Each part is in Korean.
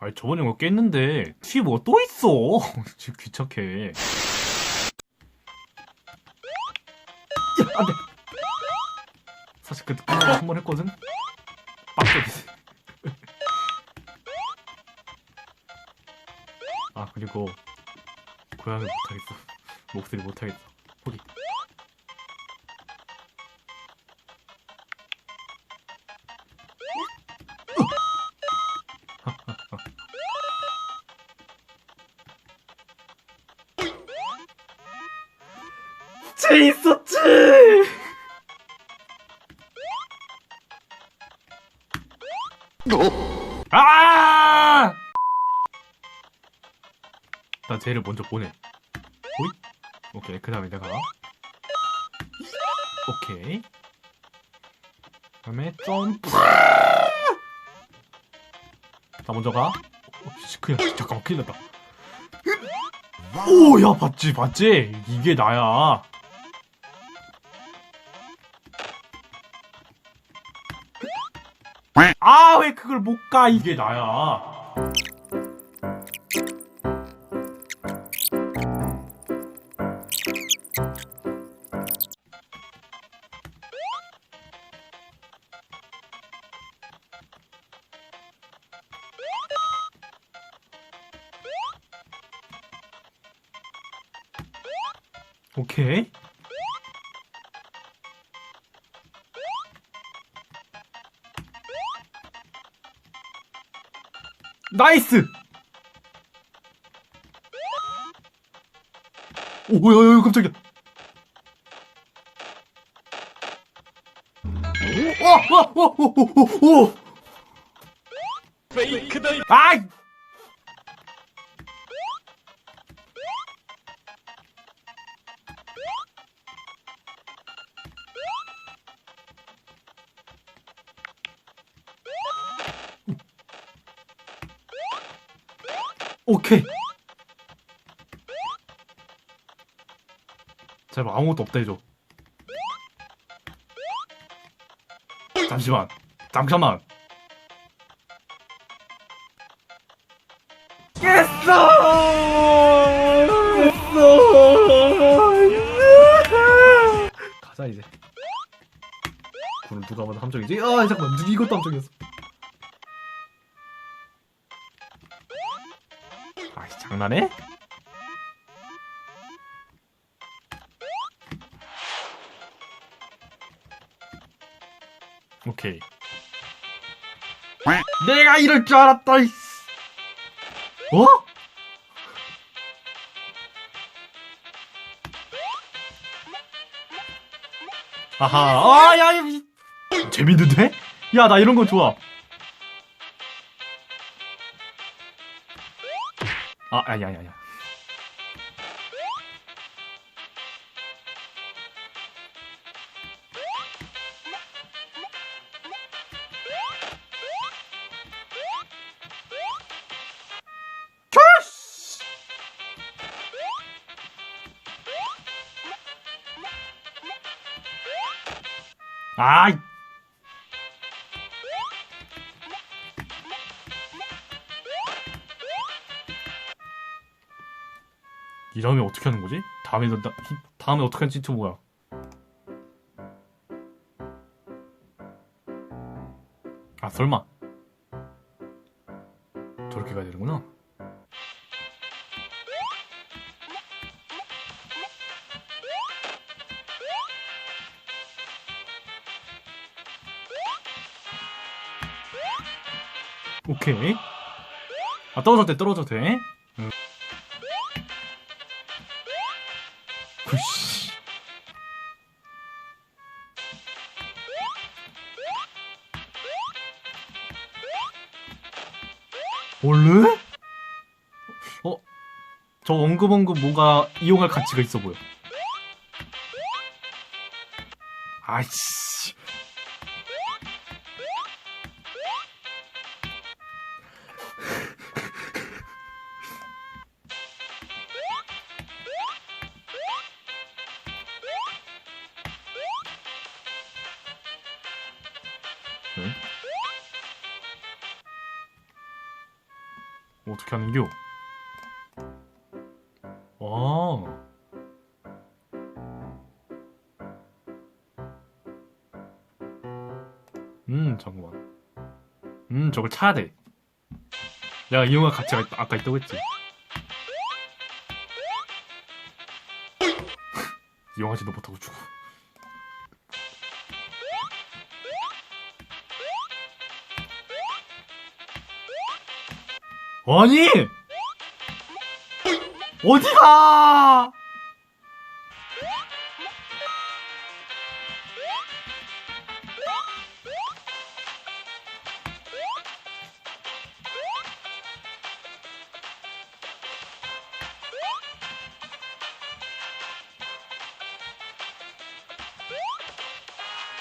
아니 저번에 뭐 깼는데 뒤에 뭐가 또 있어? 지금 귀찮게. 야 안 돼. 사실 그때 한번 했거든? 빡세게. 아 그리고 고양이 못하겠어. 목소리 못하겠어. 포기 재밌었지 아! 나 쟤를 먼저 보내. 오이? 오케이. 그 다음에 내가. 오케이. 그 다음에 점프. 나 먼저 가. 어, 씨, 그냥, 잠깐만, 큰일 났다. 오, 야, 봤지, 봤지? 이게 나야. 아, 왜 그걸 못 가? 이게 나야. 오케이. 나이스! 오야 야 깜짝이야. 와와와오오 오 페이크다 아이! 오케이. 제발 아무것도 없다 해줘. 잠시만. 잠깐만. 깼어! 가자 이제. 그럼 누가 봐도 함정이지? 아 잠깐만 누 이것도 함정이었어. 장난해? 오케이. 내가 이럴 줄 알았다. 어? 아하, 아, 야, 이- 재밌는데? 야, 나 이런 거 좋아. 아, 야, 야, 야, 야. 큐스! 아이. 이러면 어떻게 하는 거지? 다음에 나, 나- 다음에 어떻게 하는지 또 뭐야? 아 설마 저렇게 가야 되는구나. 오케이. 아 떨어져도 돼, 떨어져도 돼. 응. 으씨. 원래? 어? 저 엉금엉금 뭔가 이용할 가치가 있어 보여. 아이씨. 응? 어떻게 하는겨? 와. 음, 잠깐만. 음, 저걸 차야 돼. 내가 이 영화 같이 아- 아까 있다고 했지. 이용하지도 못하고 죽어. 아니! 어디가!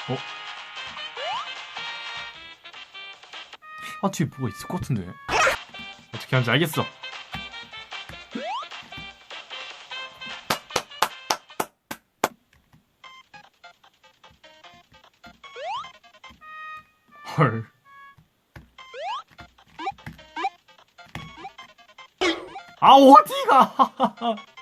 어? 아, 뒤에 뭐가 있을 것 같은데? 어떻게 하는지 알겠어. 헐. 아, 어디가!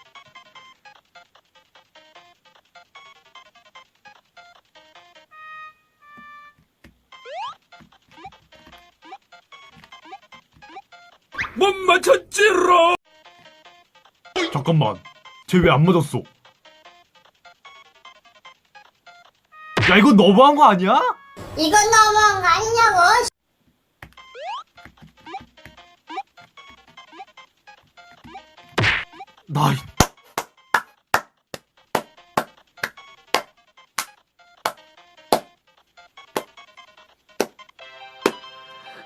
못 맞췄지롱! 잠깐만. 쟤 왜 안 맞았어? 야, 이거 너무한 거 아니야? 이건 너무한 거 아니냐고. 나, 이-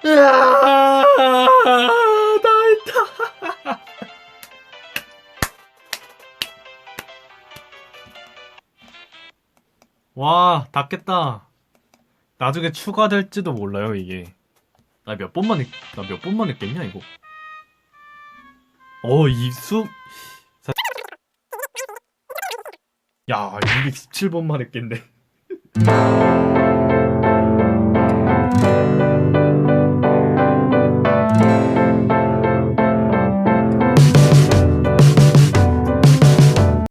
으아, 와, 닿겠다. 나중에 추가될지도 몰라요, 이게. 나 몇 번만, 했, 나몇 번만 했겠냐, 이거. 어, 입수, 야, 217번만 했겠네.